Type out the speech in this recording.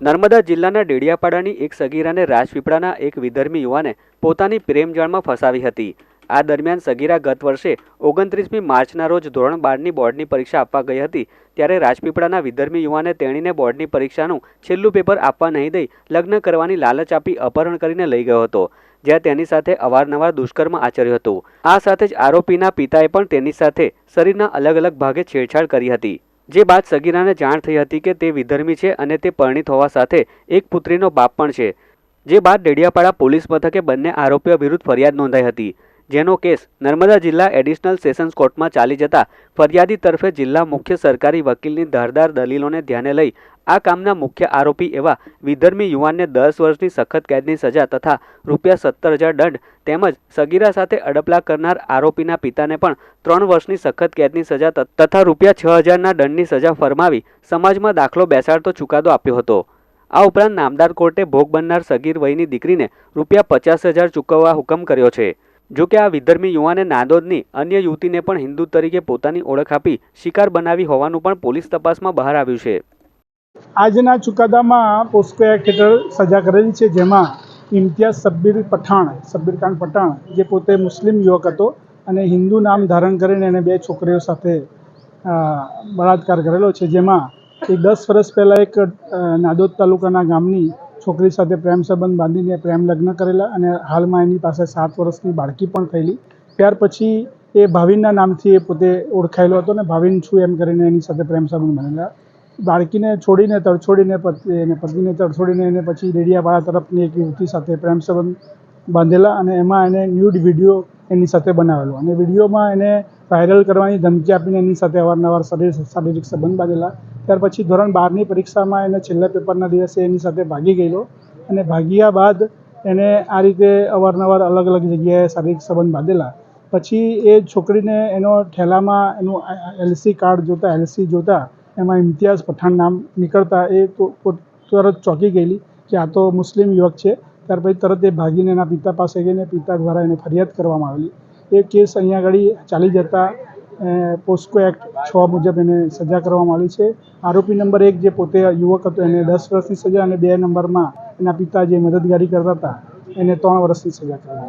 નર્મદા જિલ્લાના ડેડિયાપાડાની એક સગીરાને રાજપીપળાના એક વિધર્મી યુવાને પોતાની પ્રેમજાળમાં ફસાવી હતી. આ દરમિયાન સગીરા ગત વર્ષે ઓગણત્રીસમી માર્ચના રોજ ધોરણ બારની બોર્ડની પરીક્ષા આપવા ગઈ હતી, ત્યારે રાજપીપળાના વિધર્મી યુવાને તેણીને બોર્ડની પરીક્ષાનું છેલ્લું પેપર આપવા નહીં દઈ લગ્ન કરવાની લાલચ આપી અપહરણ કરીને લઈ ગયો હતો, જ્યાં તેની સાથે અવારનવાર દુષ્કર્મ આચર્યું હતું. આ સાથે જ આરોપીના પિતાએ પણ તેની સાથે શરીરના અલગ અલગ ભાગે છેડછાડ કરી હતી. જે બાદ સગીરાને જાણ થઈ હતી કે તે વિધર્મી છે અને તે પરિણીત હોવા સાથે એક પુત્રીનો બાપ પણ છે. જે બાદ ડેડિયાપાડા પોલીસ મથકે બંને આરોપીઓ વિરુદ્ધ ફરિયાદ નોંધાઈ હતી. જેનો કેસ નર્મદા જિલ્લા એડિશનલ સેશન્સ કોર્ટમાં ચાલી જતા ફરિયાદી તરફે જિલ્લા મુખ્ય સરકારી વકીલની ધારદાર દલીલોને ધ્યાને લઈ આ કામના મુખ્ય આરોપી એવા વિધર્મી યુવાનને દસ વર્ષની સખત કેદની સજા તથા રૂપિયા સત્તર હજાર દંડ તેમજ સગીરા સાથે અડપલા કરનાર આરોપીના પિતાને પણ ત્રણ વર્ષની સખત કેદની સજા તથા રૂપિયા છ હજારના દંડની સજા ફરમાવી સમાજમાં દાખલો બેસાડતો ચુકાદો આપ્યો હતો. આ ઉપરાંત નામદાર કોર્ટે ભોગ બનનાર સગીર વયની દીકરીને રૂપિયા પચાસ હજાર ચૂકવવા હુકમ કર્યો છે. જો કે આ વિધર્મી યુવાને નાદોદની અન્ય યુવતીને પણ હિન્દુ તરીકે પોતાની ઓળખ આપી શિકાર બનાવી હોવાનું પણ પોલીસ તપાસમાં બહાર આવ્યું છે. આજના ચુકાદામાં પોસ્કો એક્ટ હેઠળ સજા કરેલી છે, જેમાં ઇમ્તિયાઝ સબ્બીર પઠાણ, સબ્બીર ખાન પઠાણ, જે પોતે મુસ્લિમ યુવક હતો અને હિન્દુ નામ ધારણ કરીને એને બે છોકરીઓ સાથે બળાત્કાર કરેલો છે. જેમાં એ દસ વર્ષ પહેલાં એક નાદોદ તાલુકાના ગામની છોકરી સાથે પ્રેમ સંબંધ બાંધીને પ્રેમ લગ્ન કરેલા અને હાલમાં એની પાસે સાત વર્ષની બાળકી પણ થયેલી. ત્યાર પછી એ ભાવિનના નામથી એ પોતે ઓળખાયેલો હતો ને ભાવિન છું એમ કરીને એની સાથે પ્રેમ સંબંધ બાંધેલા. બાળકીને છોડીને, તડછોડીને એને પત્નીને તડછોડીને એને પછી રેડિયાવાળા તરફની એક યુવતી સાથે પ્રેમ સંબંધ બાંધેલા અને એમાં એને ન્યૂડ વીડિયો એની સાથે બનાવેલો. અને વિડીયોમાં એને વાયરલ કરવાની ધમકી આપીને એની સાથે અવારનવાર શરીર, શારીરિક સંબંધ બાંધેલા. ત્યાર પછી ધોરણ બારની પરીક્ષામાં એને છેલ્લા પેપરના દિવસે એની સાથે ભાગી ગયેલો. અને ભાગ્યા બાદ એને આ રીતે અવારનવાર અલગ અલગ જગ્યાએ શારીરિક સંબંધ બાંધેલા. પછી એ છોકરીને એનો ઠેલામાં એનું એલસી કાર્ડ જોતા એલસી જોતા એમાં ઇમ્તિયાઝ પઠાણ નામ નીકળતા એ તો- તરત ચોંકી ગયેલી કે આ તો મુસ્લિમ યુવક છે. ત્યાર પછી તરત એ ભાગીને એના પિતા પાસે ગઈને પિતા દ્વારા એને ફરિયાદ કરવામાં આવેલી. એ કેસ અહીંયા આગળ ચાલી જતા પોસ્કો એક્ટ છ મુજબ એને સજા કરવામાં આવી છે. આરોપી નંબર એક જે પોતે યુવક હતો, એને દસ વર્ષની સજા અને બે નંબરમાં એના પિતા જે મદદગારી કરતા હતા, એને ત્રણ વર્ષની સજા કરવામાં